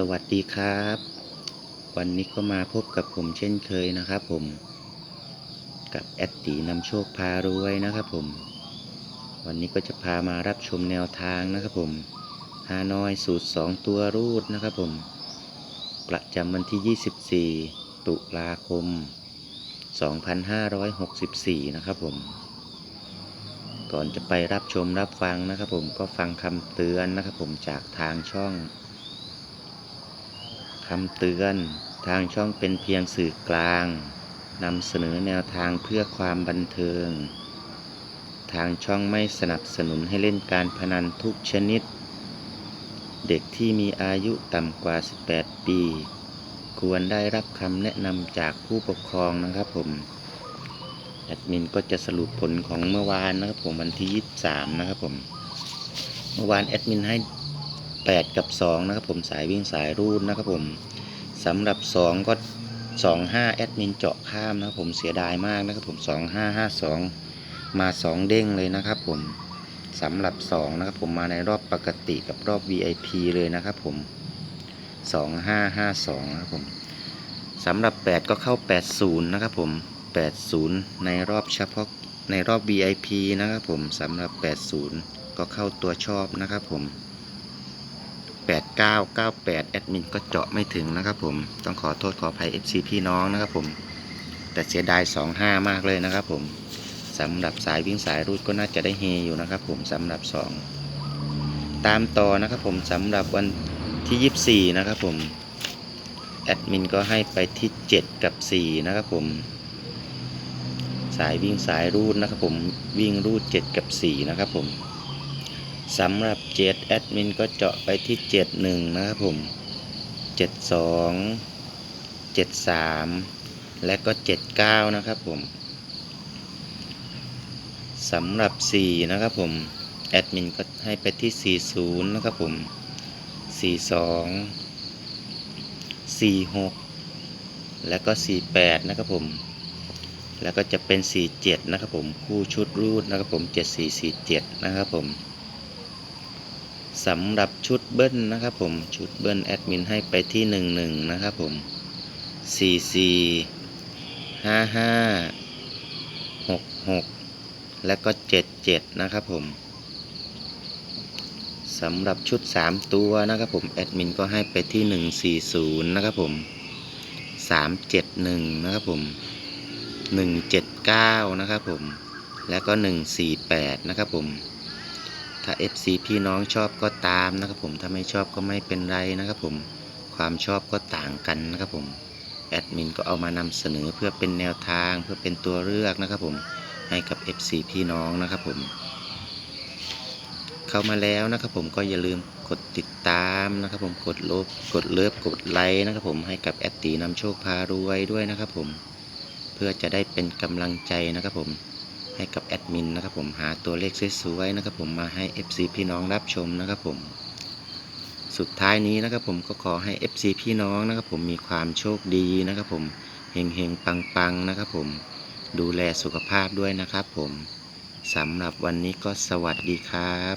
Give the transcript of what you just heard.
สวัสดีครับ วันนี้ก็มาพบกับผมเช่นเคยนะครับผม กับแอดตีนำโชคพารวยนะครับผม วันนี้ก็จะพามารับชมแนวทางนะครับผมฮานอยสูตร 2 ตัวรูดนะครับผม ประจำวันที่ 24 ตุลาคม 2564 นะครับผม ก่อนจะไปรับชมรับฟังนะครับผมก็ฟังคำเตือนนะครับผมจากทางช่อง คำเตือน ทางช่องเป็นเพียงสื่อกลางนำเสนอแนวทางเพื่อความบันเทิง ทางช่องไม่สนับสนุนให้เล่นการพนันทุกชนิด เด็กที่มีอายุต่ำกว่า 18 ปี ควรได้รับคำแนะนำจากผู้ปกครองนะครับผม แอดมินก็จะสรุปผลของเมื่อวานนะครับผมวันที่ 23 นะครับผม เมื่อวานแอดมินให้ 8 กับ 2 นะครับผมสายวิ่งสายรูดนะครับผมสำหรับ 2 ก็ 25 แอดมินเจาะข้ามนะครับผมเสียดายมากนะครับผม 2552 มา 2 เด้งเลยนะครับผมสำหรับ 2 นะครับผมมาในรอบปกติกับรอบ VIP เลยนะครับผม 2552 นะครับผมสำหรับ 8 ก็เข้า 80 นะครับผม 80 ในรอบเฉพาะในรอบ VIP นะครับผมสำหรับ 80 ก็เข้าตัวชอบนะครับผม 8998 แอดมินก็เจาะไม่ถึงนะครับผม ต้องขอโทษขออภัย FC พี่น้องนะครับผม แต่เสียดาย 25 มากเลยนะครับผมสำหรับสายวิ่งสายรูดก็น่าจะได้เฮอยู่นะครับผมสำหรับ 2 ตามต่อนะครับผมสำหรับวันที่ 24 นะครับผม แอดมินก็ให้ไปที่ 7 กับ 4 นะครับผม สายวิ่งสายรูดนะครับผมวิ่งรูด 7 กับ 4 นะครับผม สำหรับ7แอดมินก็เจาะไปที่71นะครับผม72 73และก็79นะครับผมสำหรับ4นะครับผมแอดมินก็ให้ไปที่40นย์นะครับผม42 46แล้วก็ 48 นะครับผม แล้วก็จะเป็น 47 นะครับผม คู่ชุดรูดนะครับผม 7447 นะครับผม สำหรับชุดเบิ้ลนะครับผม ชุดเบิ้ลแอดมินให้ไปที่ 11 นะครับผม 44 55 66 แล้วก็ 77 นะครับผมสำหรับชุด 3 ตัวนะครับผม แอดมินก็ให้ไปที่ 140 นะครับผม 371 นะครับผม 179 นะครับผม แล้วก็ 148 นะครับผม ถ้า FC พี่น้องชอบก็ตามนะครับผมถ้าไม่ชอบก็ไม่เป็นไรนะครับผมความชอบก็ต่างกันนะครับผมแอดมินก็เอามานำเสนอเพื่อเป็นแนวทางเพื่อเป็นตัวเลือกนะครับผมให้กับ FC พี่น้องนะครับผม เข้ามาแล้วนะครับผมก็อย่าลืมกดติดตามนะครับผมกดลบกดเลิฟกดไลค์นะครับผมให้กับแอดตีนำโชคพารวยด้วยนะครับผมเพื่อจะได้เป็นกำลังใจนะครับผม ให้กับแอดมินนะครับผมหาตัวเลขสวยๆนะครับผมมาให้ FC พี่น้องรับชมนะครับผม สุดท้ายนี้นะครับผมก็ขอให้ FC พี่น้องนะครับผมมีความโชคดีนะครับผมเฮงเฮงปังปังๆนะครับผมดูแลสุขภาพด้วยนะครับผมสำหรับวันนี้ก็สวัสดีครับ